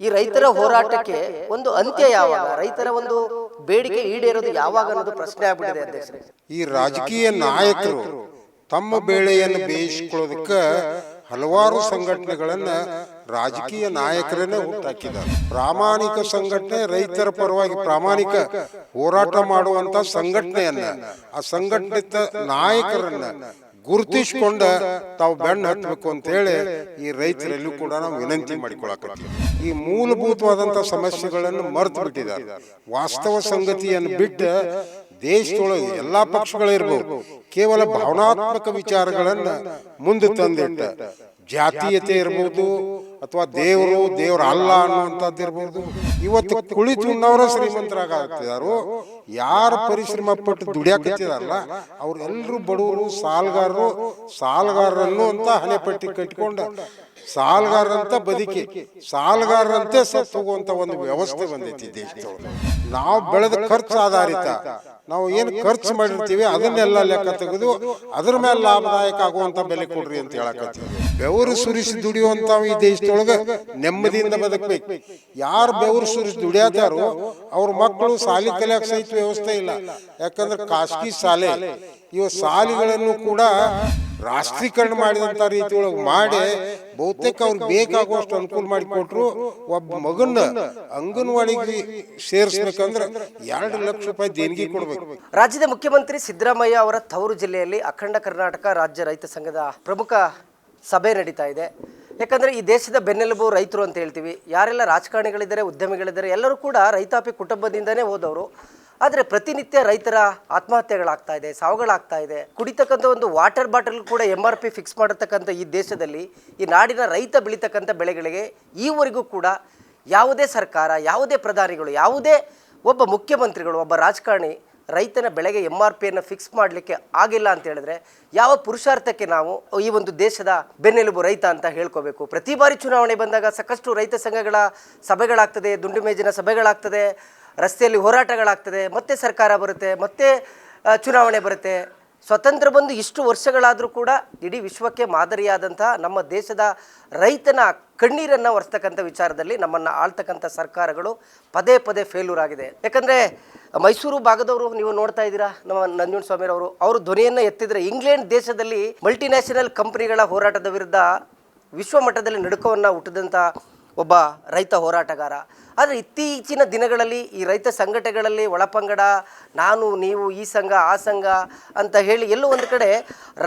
ಈ ರೈತರ ಹೋರಾಟಕ್ಕೆ ಒಂದು ಅಂತ್ಯ ಯಾವಾಗ? ರೈತರ ಒಂದು ಬೇಡಿಕೆ ಈಡೇರೋದು ಯಾವಾಗ ಅನ್ನೋದು ಪ್ರಶ್ನೆ ಆಗ್ಬಿಟ್ಟಿದೆ ಅಧ್ಯಕ್ಷರೇ. ಈ ರಾಜಕೀಯ ನಾಯಕರು ತಮ್ಮ ಬೇಳೆಯನ್ನು ಬೇಯಿಸಿಕೊಳ್ಳೋದಕ್ಕೆ ಹಲವಾರು ಸಂಘಟನೆಗಳನ್ನ ರಾಜಕೀಯ ನಾಯಕರನ್ನೇ ಹುಟ್ಟಾಕಿದ್ದಾರೆ. ಪ್ರಾಮಾಣಿಕ ಸಂಘಟನೆ ರೈತರ ಪರವಾಗಿ ಪ್ರಾಮಾಣಿಕ ಹೋರಾಟ ಮಾಡುವಂತ ಸಂಘಟನೆಯನ್ನ ಆ ಸಂಘಟಿತ ನಾಯಕರನ್ನ ಗುರುತಿಸಿಕೊಂಡ ತಾವು ಬೆನ್ನು ಹತ್ತಬೇಕು ಅಂತ ಹೇಳಿ ಈ ರೈತರಲ್ಲೂ ಕೂಡ ನಾವು ವಿನಂತಿ ಮಾಡಿಕೊಳ್ಳಕ್ಕೆ ಈ ಮೂಲಭೂತವಾದಂತ ಸಮಸ್ಯೆಗಳನ್ನು ಮರೆತು ಬಿಟ್ಟಿದ್ದಾರೆ. ವಾಸ್ತವ ಸಂಗತಿಯನ್ನು ಬಿಟ್ಟು ದೇಶದೊಳಗೆ ಎಲ್ಲಾ ಪಕ್ಷಗಳಿರ್ಬೋದು ಕೇವಲ ಭಾವನಾತ್ಮಕ ವಿಚಾರಗಳನ್ನು ಮುಂದೆ ತಂದಿಟ್ಟ ಜಾತೀಯತೆ ಇರ್ಬೋದು ಅಥವಾ ದೇವರು ದೇವರು ಅಲ್ಲ ಅನ್ನುವಂಥದ್ದು ಇರ್ಬೋದು. ಇವತ್ತು ಕುಳಿತು ಉಣ್ಣವರ ಶ್ರೀಮಂತರಾಗ್ತಿದಾರು ಯಾರು ಪರಿಶ್ರಮ ಪಟ್ಟು ದುಡಿಯಾಕತ್ತಿದಾರಲ್ಲ ಅವ್ರೆಲ್ಲರೂ ಬಡವರು ಸಾಲಗಾರರು ಸಾಲಗಾರರನ್ನು ಅಂತ ಹಣೆಪಟ್ಟಿ ಕಟ್ಟಿಕೊಂಡು ಸಾಲಗಾರರಂತ ಬದುಕಿ ಸಾಲಗಾರರಂತೆ ಸತ್ತು ಹೋಗುವಂತ ಒಂದು ವ್ಯವಸ್ಥೆ ಬಂದೈತಿ ದೇಶದೊಳಗೆ ನಾವು ಬೆಳೆದ ಖರ್ಚು ಆಧಾರಿತ. ನಾವು ಏನು ಖರ್ಚು ಮಾಡಿರ್ತೀವಿ ಅದನ್ನೆಲ್ಲ ಲೆಕ್ಕ ತೆಗೆದು ಅದ್ರ ಮೇಲೆ ಲಾಭದಾಯಕ ಆಗುವಂತ ಬೆಲೆ ಕೊಡ್ರಿ ಅಂತ ಹೇಳಕತ್ತೀವಿ. ಬೆವರು ಸುರಿಸಿ ದುಡಿಯುವಂತ ಈ ದೇಶದೊಳಗೆ ನೆಮ್ಮದಿಯಿಂದ ಬದುಕಬೇಕು. ಯಾರು ಬೆವರು ಸುರಿಸಿ ದುಡಿಯತಾರೋ ಅವ್ರ ಮಕ್ಕಳು ಸಾಲಿ ಕಲಿಯಕ್ಕೆ ಸಹಿತ ವ್ಯವಸ್ಥೆ ಇಲ್ಲ. ಯಾಕಂದ್ರೆ ಖಾಸಗಿ ಶಾಲೆ. ಇವು ಸಾಲಿಗಳನ್ನು ಕೂಡ ರಾಷ್ಟ್ರೀಕರಣ ಮಾಡಿದಂತ ರೀತಿಯೊಳಗೆ ಮಾಡಿ ಬಹುತೇಕ ಅವ್ರಿಗೆ ಬೇಕಾಗುವಷ್ಟು ಅನುಕೂಲ ಮಾಡಿಕೊಟ್ರು ಒಬ್ಬ ಮಗನ್ನ ಅಂಗನವಾಡಿಗೆ ಸೇರಿಸ್ಬೇಕಂದ್ರೆ ಎರಡು ಲಕ್ಷ ರೂಪಾಯಿ ದೇಣಿಗೆ ಕೊಡಬೇಕು. ರಾಜ್ಯದ ಮುಖ್ಯಮಂತ್ರಿ ಸಿದ್ದರಾಮಯ್ಯ ಅವರ ತವರು ಜಿಲ್ಲೆಯಲ್ಲಿ ಅಖಂಡ ಕರ್ನಾಟಕ ರಾಜ್ಯ ರೈತ ಸಂಘದ ಪ್ರಮುಖ ಸಭೆ ನಡೀತಾ ಇದೆ. ಯಾಕಂದರೆ ಈ ದೇಶದ ಬೆನ್ನೆಲುಬು ರೈತರು ಅಂತ ಹೇಳ್ತೀವಿ. ಯಾರೆಲ್ಲ ರಾಜಕಾರಣಿಗಳಿದ್ದಾರೆ, ಉದ್ಯಮಿಗಳಿದ್ದಾರೆ, ಎಲ್ಲರೂ ಕೂಡ ರೈತಾಪಿ ಕುಟುಂಬದಿಂದನೇ ಹೋದವರು. ಆದರೆ ಪ್ರತಿನಿತ್ಯ ರೈತರ ಆತ್ಮಹತ್ಯೆಗಳಾಗ್ತಾ ಇದೆ, ಸಾವುಗಳಾಗ್ತಾ ಇದೆ. ಕುಡಿತಕ್ಕಂಥ ಒಂದು ವಾಟರ್ ಬಾಟಲ್ ಕೂಡ ಎಂ ಆರ್ ಪಿ ಫಿಕ್ಸ್ ಮಾಡತಕ್ಕಂಥ ಈ ದೇಶದಲ್ಲಿ, ಈ ನಾಡಿನ ರೈತ ಬೆಳೀತಕ್ಕಂಥ ಬೆಳೆಗಳಿಗೆ ಈವರೆಗೂ ಕೂಡ ಯಾವುದೇ ಸರ್ಕಾರ, ಯಾವುದೇ ಪ್ರಧಾನಿಗಳು, ಯಾವುದೇ ಒಬ್ಬ ಮುಖ್ಯಮಂತ್ರಿಗಳು, ಒಬ್ಬ ರಾಜಕಾರಣಿ ರೈತನ ಬೆಳೆಗೆ ಎಂ ಆರ್ ಪಿಯನ್ನು ಫಿಕ್ಸ್ ಮಾಡಲಿಕ್ಕೆ ಆಗಿಲ್ಲ ಅಂತ ಹೇಳಿದ್ರೆ ಯಾವ ಪುರುಷಾರ್ಥಕ್ಕೆ ನಾವು ಈ ಒಂದು ದೇಶದ ಬೆನ್ನೆಲುಬು ರೈತ ಅಂತ ಹೇಳ್ಕೋಬೇಕು? ಪ್ರತಿ ಬಾರಿ ಚುನಾವಣೆ ಬಂದಾಗ ಸಾಕಷ್ಟು ರೈತ ಸಂಘಗಳ ಸಭೆಗಳಾಗ್ತದೆ, ದುಂಡು ಮೇಜಿನ ಸಭೆಗಳಾಗ್ತದೆ. ರಸ್ತೆಯಲ್ಲಿ ಹೋರಾಟಗಳಾಗ್ತದೆ, ಮತ್ತೆ ಸರ್ಕಾರ ಬರುತ್ತೆ, ಮತ್ತೆ ಚುನಾವಣೆ ಬರುತ್ತೆ. ಸ್ವತಂತ್ರ ಬಂದು ಇಷ್ಟು ವರ್ಷಗಳಾದರೂ ಕೂಡ ಇಡೀ ವಿಶ್ವಕ್ಕೆ ಮಾದರಿಯಾದಂತಹ ನಮ್ಮ ದೇಶದ ರೈತನ ಕಣ್ಣೀರನ್ನು ಒರೆಸ್ತಕ್ಕಂಥ ವಿಚಾರದಲ್ಲಿ ನಮ್ಮನ್ನು ಆಳ್ತಕ್ಕಂಥ ಸರ್ಕಾರಗಳು ಪದೇ ಪದೇ ಫೇಲ್ಯೂರ್ ಆಗಿದೆ. ಯಾಕಂದರೆ, ಮೈಸೂರು ಭಾಗದವರು ನೀವು ನೋಡ್ತಾ ಇದ್ದೀರಾ, ನಮ್ಮ ನಂಜುಂಡ ಸ್ವಾಮಿರವರು ಅವರು ಧ್ವನಿಯನ್ನು ಎತ್ತಿದರೆ ಇಂಗ್ಲೆಂಡ್ ದೇಶದಲ್ಲಿ ಮಲ್ಟಿನ್ಯಾಷನಲ್ ಕಂಪನಿಗಳ ಹೋರಾಟದ ವಿರುದ್ಧ ವಿಶ್ವಮಟ್ಟದಲ್ಲಿ ನಡುಕವನ್ನು ಹುಟ್ಟಿದಂಥ ಒಬ್ಬ ರೈತ ಹೋರಾಟಗಾರ. ಆದರೆ ಇತ್ತೀಚಿನ ದಿನಗಳಲ್ಲಿ ಈ ರೈತ ಸಂಘಟನೆಗಳಲ್ಲಿ ಒಳಪಂಗಡ, ನಾನು, ನೀವು, ಈ ಸಂಘ, ಆ ಸಂಘ ಅಂತ ಹೇಳಿ ಎಲ್ಲೋ ಒಂದು ಕಡೆ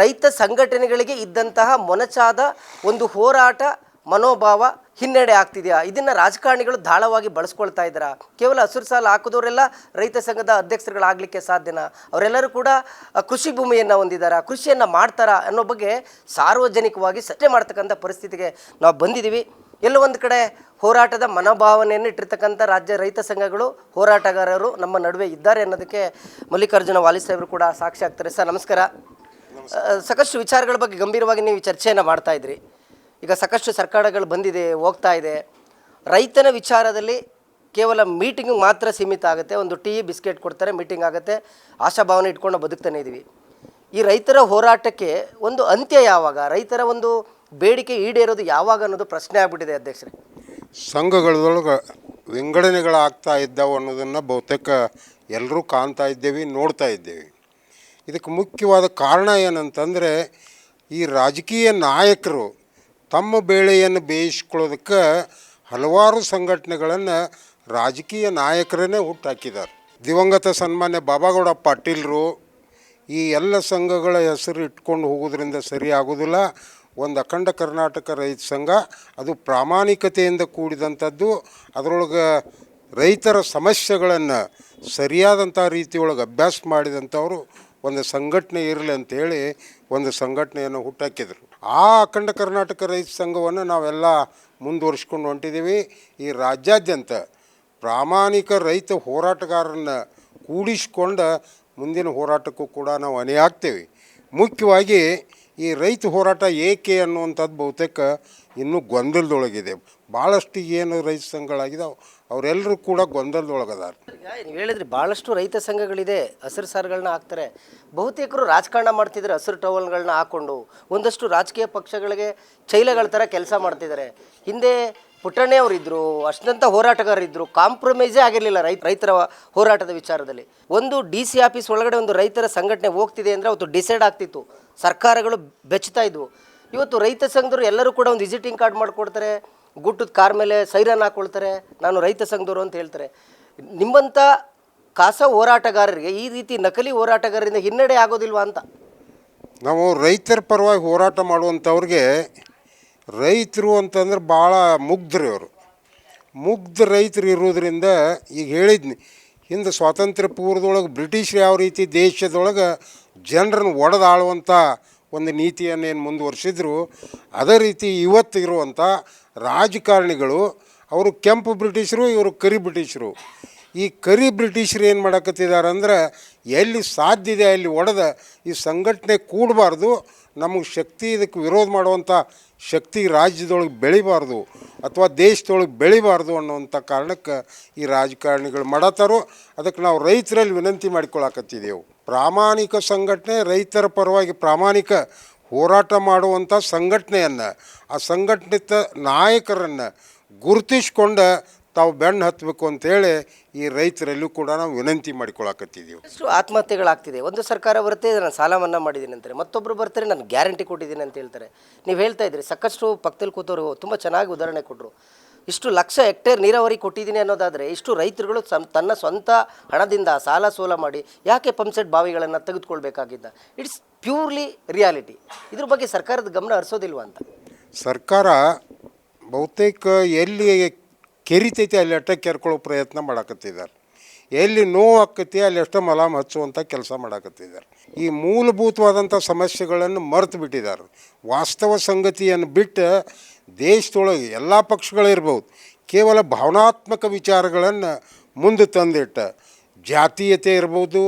ರೈತ ಸಂಘಟನೆಗಳಿಗೆ ಇದ್ದಂತಹ ಮೊನಚಾದ ಒಂದು ಹೋರಾಟ, ಮನೋಭಾವ ಹಿನ್ನಡೆ ಆಗ್ತಿದೆಯಾ? ಇದನ್ನು ರಾಜಕಾರಣಿಗಳು ದಾಳವಾಗಿ ಬಳಸ್ಕೊಳ್ತಾ ಇದ್ದಾರಾ? ಕೇವಲ ಹಸಿರು ಸಾಲ ಹಾಕಿದವರೆಲ್ಲ ರೈತ ಸಂಘದ ಅಧ್ಯಕ್ಷರುಗಳಾಗಲಿಕ್ಕೆ ಸಾಧ್ಯನಾ? ಅವರೆಲ್ಲರೂ ಕೂಡ ಕೃಷಿ ಭೂಮಿಯನ್ನು ಹೊಂದಿದ್ದಾರೆ? ಕೃಷಿಯನ್ನು ಮಾಡ್ತಾರಾ ಅನ್ನೋ ಬಗ್ಗೆ ಸಾರ್ವಜನಿಕವಾಗಿ ಚರ್ಚೆ ಮಾಡ್ತಕ್ಕಂಥ ಪರಿಸ್ಥಿತಿಗೆ ನಾವು ಬಂದಿದ್ದೀವಿ ಎಲ್ಲೋ ಒಂದು ಕಡೆ ಹೋರಾಟದ ಮನೋಭಾವನೆಯನ್ನು ಇಟ್ಟಿರ್ತಕ್ಕಂಥ ರಾಜ್ಯ ರೈತ ಸಂಘಗಳು ಹೋರಾಟಗಾರರು ನಮ್ಮ ನಡುವೆ ಇದ್ದಾರೆ ಅನ್ನೋದಕ್ಕೆ ಮಲ್ಲಿಕಾರ್ಜುನ ವಾಲಿ ಸಾಹೇಬರು ಕೂಡ ಸಾಕ್ಷಿ ಆಗ್ತಾರೆ. ಸರ್ ನಮಸ್ಕಾರ. ಸಾಕಷ್ಟು ವಿಚಾರಗಳ ಬಗ್ಗೆ ಗಂಭೀರವಾಗಿ ನೀವು ಚರ್ಚೆಯನ್ನು ಮಾಡ್ತಾ ಇದ್ರಿ. ಈಗ ಸಾಕಷ್ಟು ಸರ್ಕಾರಗಳು ಬಂದಿದೆ ಹೋಗ್ತಾ ಇದೆ. ರೈತನ ವಿಚಾರದಲ್ಲಿ ಕೇವಲ ಮೀಟಿಂಗ್ ಮಾತ್ರ ಸೀಮಿತ ಆಗುತ್ತೆ. ಒಂದು ಟೀ ಬಿಸ್ಕೆಟ್ ಕೊಡ್ತಾರೆ ಮೀಟಿಂಗ್ ಆಗುತ್ತೆ. ಆಶಾಭಾವನೆ ಇಟ್ಕೊಂಡು ಬದುಕ್ತಾನೆ ಇದ್ದೀವಿ ಈ ರೈತರ ಹೋರಾಟಕ್ಕೆ ಒಂದು ಅಂತ್ಯ ಯಾವಾಗ? ರೈತರ ಒಂದು ಬೇಡಿಕೆ ಈಡೇರೋದು ಯಾವಾಗ ಅನ್ನೋದು ಪ್ರಶ್ನೆ ಆಗ್ಬಿಟ್ಟಿದೆ ಅಧ್ಯಕ್ಷರೇ. ಸಂಘಗಳದೊಳಗೆ ವಿಂಗಡಣೆಗಳಾಗ್ತಾ ಇದ್ದಾವೆ ಅನ್ನೋದನ್ನು ಬಹುತೇಕ ಎಲ್ಲರೂ ಕಾಣ್ತಾ ಇದ್ದೇವೆ, ನೋಡ್ತಾ ಇದ್ದೇವೆ. ಇದಕ್ಕೆ ಮುಖ್ಯವಾದ ಕಾರಣ ಏನಂತಂದರೆ, ಈ ರಾಜಕೀಯ ನಾಯಕರು ತಮ್ಮ ಬೇಳೆಯನ್ನು ಬೇಯಿಸ್ಕೊಳ್ಳೋದಕ್ಕೆ ಹಲವಾರು ಸಂಘಟನೆಗಳನ್ನು ರಾಜಕೀಯ ನಾಯಕರನ್ನೇ ಹುಟ್ಟಾಕಿದ್ದಾರೆ. ದಿವಂಗತ ಸನ್ಮಾನ್ಯ ಬಾಬಾಗೌಡ ಪಾಟೀಲರು ಈ ಎಲ್ಲ ಸಂಘಗಳ ಹೆಸರು ಇಟ್ಕೊಂಡು ಹೋಗೋದ್ರಿಂದ ಸರಿ ಆಗೋದಿಲ್ಲ. ಒಂದು ಅಖಂಡ ಕರ್ನಾಟಕ ರೈತ ಸಂಘ, ಅದು ಪ್ರಾಮಾಣಿಕತೆಯಿಂದ ಕೂಡಿದಂಥದ್ದು, ಅದರೊಳಗೆ ರೈತರ ಸಮಸ್ಯೆಗಳನ್ನು ಸರಿಯಾದಂಥ ರೀತಿಯೊಳಗೆ ಅಭ್ಯಾಸ ಮಾಡಿದಂಥವರು ಒಂದು ಸಂಘಟನೆ ಇರಲಿ ಅಂತೇಳಿ ಒಂದು ಸಂಘಟನೆಯನ್ನು ಹುಟ್ಟಾಕಿದರು. ಆ ಅಖಂಡ ಕರ್ನಾಟಕ ರೈತ ಸಂಘವನ್ನು ನಾವೆಲ್ಲ ಮುಂದುವರಿಸ್ಕೊಂಡು ಹೊಂಟಿದ್ದೀವಿ. ಈ ರಾಜ್ಯಾದ್ಯಂತ ಪ್ರಾಮಾಣಿಕ ರೈತ ಹೋರಾಟಗಾರರನ್ನ ಕೂಡಿಸ್ಕೊಂಡು ಮುಂದಿನ ಹೋರಾಟಕ್ಕೂ ಕೂಡ ನಾವು ಅಣಿಯಾಗ್ತೇವೆ. ಮುಖ್ಯವಾಗಿ ಈ ರೈತ ಹೋರಾಟ ಏಕೆ ಅನ್ನುವಂಥದ್ದು ಬಹುತೇಕ ಇನ್ನೂ ಗೊಂದಲದೊಳಗಿದೆ. ಭಾಳಷ್ಟು ಏನು ರೈತ ಸಂಘಗಳಾಗಿದಾವೆ ಅವರೆಲ್ಲರೂ ಕೂಡ ಗೊಂದಲದೊಳಗದಾರ. ನೀವು ಹೇಳಿದ್ರಿ ಭಾಳಷ್ಟು ರೈತ ಸಂಘಗಳಿದೆ, ಹಸಿರು ಸಾರುಗಳನ್ನ ಹಾಕ್ತಾರೆ. ಬಹುತೇಕರು ರಾಜಕಾರಣ ಮಾಡ್ತಿದ್ದಾರೆ, ಹಸಿರು ಟವಲ್ಗಳನ್ನ ಹಾಕ್ಕೊಂಡು ಒಂದಷ್ಟು ರಾಜಕೀಯ ಪಕ್ಷಗಳಿಗೆ ಚೈಲಗಳ ಥರ ಕೆಲಸ ಮಾಡ್ತಿದ್ದಾರೆ. ಹಿಂದೆ ಪುಟ್ಟಣ್ಣೆ ಅವರಿದ್ದರು ಅಷ್ಟಂತ ಹೋರಾಟಗಾರರಿದ್ದರು ಕಾಂಪ್ರಮೈಸೇ ಆಗಿರಲಿಲ್ಲ ರೈತ, ರೈತರ ಹೋರಾಟದ ವಿಚಾರದಲ್ಲಿ. ಒಂದು ಡಿ ಸಿ ಆಫೀಸ್ ಒಳಗಡೆ ಒಂದು ರೈತರ ಸಂಘಟನೆ ಹೋಗ್ತಿದೆ ಅಂದರೆ ಅವತ್ತು ಡಿಸೈಡ್ ಆಗ್ತಿತ್ತು. ಸರ್ಕಾರಗಳು ಬೆಚ್ಚುತ್ತಾ ಇದ್ವು. ಇವತ್ತು ರೈತ ಸಂಘದವರು ಎಲ್ಲರೂ ಕೂಡ ಒಂದು ವಿಸಿಟಿಂಗ್ ಕಾರ್ಡ್ ಮಾಡಿಕೊಡ್ತಾರೆ, ಗುಟ್ಟದ ಕಾರ್ ಮೇಲೆ ಸೈರನ್ ಹಾಕ್ಕೊಳ್ತಾರೆ ನಾನು ರೈತ ಸಂಘದವರು ಅಂತ ಹೇಳ್ತಾರೆ. ನಿಮ್ಮಂಥ ಕಾಸ ಹೋರಾಟಗಾರರಿಗೆ ಈ ರೀತಿ ನಕಲಿ ಹೋರಾಟಗಾರರಿಂದ ಹಿನ್ನಡೆ ಆಗೋದಿಲ್ವಾ ಅಂತ? ನಾವು ರೈತರ ಪರವಾಗಿ ಹೋರಾಟ ಮಾಡುವಂಥವ್ರಿಗೆ ರೈತರು ಅಂತಂದ್ರೆ ಭಾಳ ಮುಗ್ಧರು ಇವರು. ಮುಗ್ಧ ರೈತರು ಇರೋದ್ರಿಂದ ಈಗ ಹೇಳಿದ್ನಿ, ಹಿಂದೆ ಸ್ವಾತಂತ್ರ್ಯ ಪೂರ್ವದೊಳಗೆ ಬ್ರಿಟಿಷ್ ಯಾವ ರೀತಿ ದೇಶದೊಳಗೆ ಜನರನ್ನು ಒಡೆದಾಳುವಂಥ ಒಂದು ನೀತಿಯನ್ನು ಏನು ಮುಂದುವರಿಸಿದ್ರು, ಅದೇ ರೀತಿ ಇವತ್ತು ಇರುವಂಥ ರಾಜಕಾರಣಿಗಳು, ಅವರು ಕೆಂಪು ಬ್ರಿಟಿಷರು, ಇವರು ಕರಿ ಬ್ರಿಟಿಷರು. ಈ ಕರಿ ಬ್ರಿಟಿಷರು ಏನು ಮಾಡಕತ್ತಿದ್ದಾರೆ ಅಂದ್ರೆ ಎಲ್ಲಿ ಸಾಧ್ಯ ಇದೆ ಅಲ್ಲಿ ಒಡೆದ ಈ ಸಂಘಟನೆ ಕೂಡಬಾರ್ದು ನಮಗೆ ಶಕ್ತಿ ಇದಕ್ಕೆ ವಿರೋಧ ಮಾಡುವಂಥ ಶಕ್ತಿ ರಾಜ್ಯದೊಳಗೆ ಬೆಳಿಬಾರ್ದು ಅಥವಾ ದೇಶದೊಳಗೆ ಬೆಳಿಬಾರ್ದು ಅನ್ನುವಂಥ ಕಾರಣಕ್ಕೆ ಈ ರಾಜಕಾರಣಿಗಳು ಮಾಡತ್ತಾರೋ ಅದಕ್ಕೆ ನಾವು ರೈತರಲ್ಲಿ ವಿನಂತಿ ಮಾಡಿಕೊಳ್ಳಾಕತ್ತಿದ್ದೆವು ಪ್ರಾಮಾಣಿಕ ಸಂಘಟನೆ ರೈತರ ಪರವಾಗಿ ಪ್ರಾಮಾಣಿಕ ಹೋರಾಟ ಮಾಡುವಂಥ ಸಂಘಟನೆಯನ್ನು, ಆ ಸಂಘಟನಿತ ನಾಯಕರನ್ನು ಗುರುತಿಸ್ಕೊಂಡು ತಾವು ಬೆನ್ನು ಹತ್ತಬೇಕು ಅಂತೇಳಿ ಈ ರೈತರಲ್ಲೂ ಕೂಡ ನಾವು ವಿನಂತಿ ಮಾಡಿಕೊಳ್ಳಾಕತ್ತಿದ್ದೀವಿ. ಎಷ್ಟು ಆತ್ಮಹತ್ಯೆಗಳಾಗ್ತಿದೆ. ಒಂದು ಸರ್ಕಾರ ಬರುತ್ತೆ ನಾನು ಸಾಲ ಮನ್ನಾ ಮಾಡಿದ್ದೀನಿ ಅಂತಾರೆ. ಮತ್ತೊಬ್ಬರು ಬರ್ತಾರೆ ನಾನು ಗ್ಯಾರಂಟಿ ಕೊಟ್ಟಿದ್ದೀನಿ ಅಂತ ಹೇಳ್ತಾರೆ. ನೀವು ಹೇಳ್ತಾ ಇದ್ರಿ ಸಾಕಷ್ಟು ಪಕ್ಕದಲ್ಲಿ ಕೂತವರು ತುಂಬ ಚೆನ್ನಾಗಿ ಉದಾಹರಣೆ ಕೊಟ್ಟರು ಇಷ್ಟು ಲಕ್ಷ ಹೆಕ್ಟೇರ್ ನೀರಾವರಿ ಕೊಟ್ಟಿದ್ದೀನಿ ಅನ್ನೋದಾದರೆ ಇಷ್ಟು ರೈತರುಗಳು ಸಂ ತನ್ನ ಸ್ವಂತ ಹಣದಿಂದ ಸಾಲ ಸೋಲ ಮಾಡಿ ಯಾಕೆ ಪಂಪ್ಸೆಟ್ ಬಾವಿಗಳನ್ನು ತೆಗೆದುಕೊಳ್ಬೇಕಾಗಿದ್ದ? ಇಟ್ಸ್ ಪ್ಯೂರ್ಲಿ ರಿಯಾಲಿಟಿ ಇದ್ರ ಬಗ್ಗೆ ಸರ್ಕಾರದ ಗಮನ ಹರಿಸೋದಿಲ್ವಾ ಅಂತ? ಸರ್ಕಾರ ಬಹುತೇಕ ಎಲ್ಲಿ ಕೆರಿತೈತಿ ಅಲ್ಲಿ ಅಟ್ಟ ಕೆರ್ಕೊಳ್ಳೋ ಪ್ರಯತ್ನ ಮಾಡಾಕತ್ತಿದ್ದಾರೆ. ಎಲ್ಲಿ ನೋವು ಆಕತಿ ಅಲ್ಲಿ ಎಷ್ಟೋ ಮಲಾಮ್ ಹಚ್ಚುವಂಥ ಕೆಲಸ ಮಾಡಾಕತ್ತಿದ್ದಾರೆ. ಈ ಮೂಲಭೂತವಾದಂಥ ಸಮಸ್ಯೆಗಳನ್ನು ಮರೆತು ಬಿಟ್ಟಿದ್ದಾರೆ. ವಾಸ್ತವ ಸಂಗತಿಯನ್ನು ಬಿಟ್ಟು ದೇಶದೊಳಗೆ ಎಲ್ಲ ಪಕ್ಷಗಳಿರ್ಬೋದು ಕೇವಲ ಭಾವನಾತ್ಮಕ ವಿಚಾರಗಳನ್ನು ಮುಂದೆ ತಂದಿಟ್ಟ ಜಾತೀಯತೆ ಇರ್ಬೋದು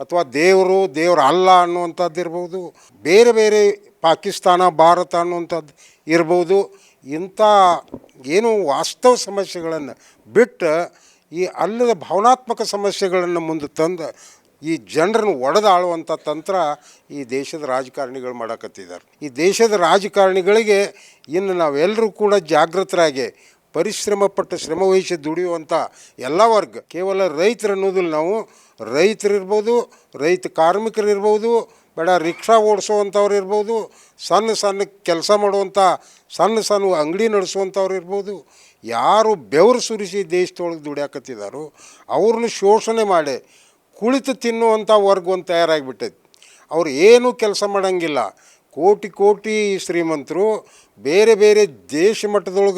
ಅಥವಾ ದೇವರು ದೇವರು ಅಲ್ಲ ಅನ್ನುವಂಥದ್ದು ಇರ್ಬೋದು ಬೇರೆ ಬೇರೆ ಪಾಕಿಸ್ತಾನ, ಭಾರತ ಅನ್ನುವಂಥದ್ದು ಇರ್ಬೋದು ಇಂಥ ಏನು ವಾಸ್ತವ ಸಮಸ್ಯೆಗಳನ್ನು ಬಿಟ್ಟು ಈ ಅಲ್ಲದ ಭಾವನಾತ್ಮಕ ಸಮಸ್ಯೆಗಳನ್ನು ಮುಂದೆ ತಂದು ಈ ಜನರನ್ನು ಒಡೆದಾಳುವಂಥ ತಂತ್ರ ಈ ದೇಶದ ರಾಜಕಾರಣಿಗಳು ಮಾಡಕತ್ತಿದ್ದಾರೆ. ಈ ದೇಶದ ರಾಜಕಾರಣಿಗಳಿಗೆ ಇನ್ನು ನಾವೆಲ್ಲರೂ ಕೂಡ ಜಾಗೃತರಾಗಿ ಪರಿಶ್ರಮ ಪಟ್ಟು ಶ್ರಮವಹಿಸಿ ದುಡಿಯುವಂಥ ಎಲ್ಲ ವರ್ಗ, ಕೇವಲ ರೈತರು ಅನ್ನೋದಿಲ್ಲ ನಾವು, ರೈತರಿರ್ಬೋದು, ರೈತ ಕಾರ್ಮಿಕರಿರ್ಬೋದು ಬೇಡ, ರಿಕ್ಷಾ ಓಡಿಸುವಂಥವ್ರು ಇರ್ಬೋದು, ಸಣ್ಣ ಸಣ್ಣ ಕೆಲಸ ಮಾಡುವಂಥ ಸಣ್ಣ ಸಣ್ಣ ಅಂಗಡಿ ನಡೆಸುವಂಥವ್ರು ಇರ್ಬೋದು, ಯಾರು ಬೆವರು ಸುರಿಸಿ ದೇಶದೊಳಗೆ ದುಡಿಯಾಕತ್ತಿದ್ದಾರೋ, ಅವ್ರನ್ನ ಶೋಷಣೆ ಮಾಡಿ ಕುಳಿತು ತಿನ್ನುವಂಥ ವರ್ಗ ಒಂದು ತಯಾರಾಗಿಬಿಟ್ಟೈತಿ. ಅವ್ರು ಏನೂ ಕೆಲಸ ಮಾಡೋಂಗಿಲ್ಲ. ಕೋಟಿ ಕೋಟಿ ಶ್ರೀಮಂತರು ಬೇರೆ ಬೇರೆ ದೇಶ ಮಟ್ಟದೊಳಗೆ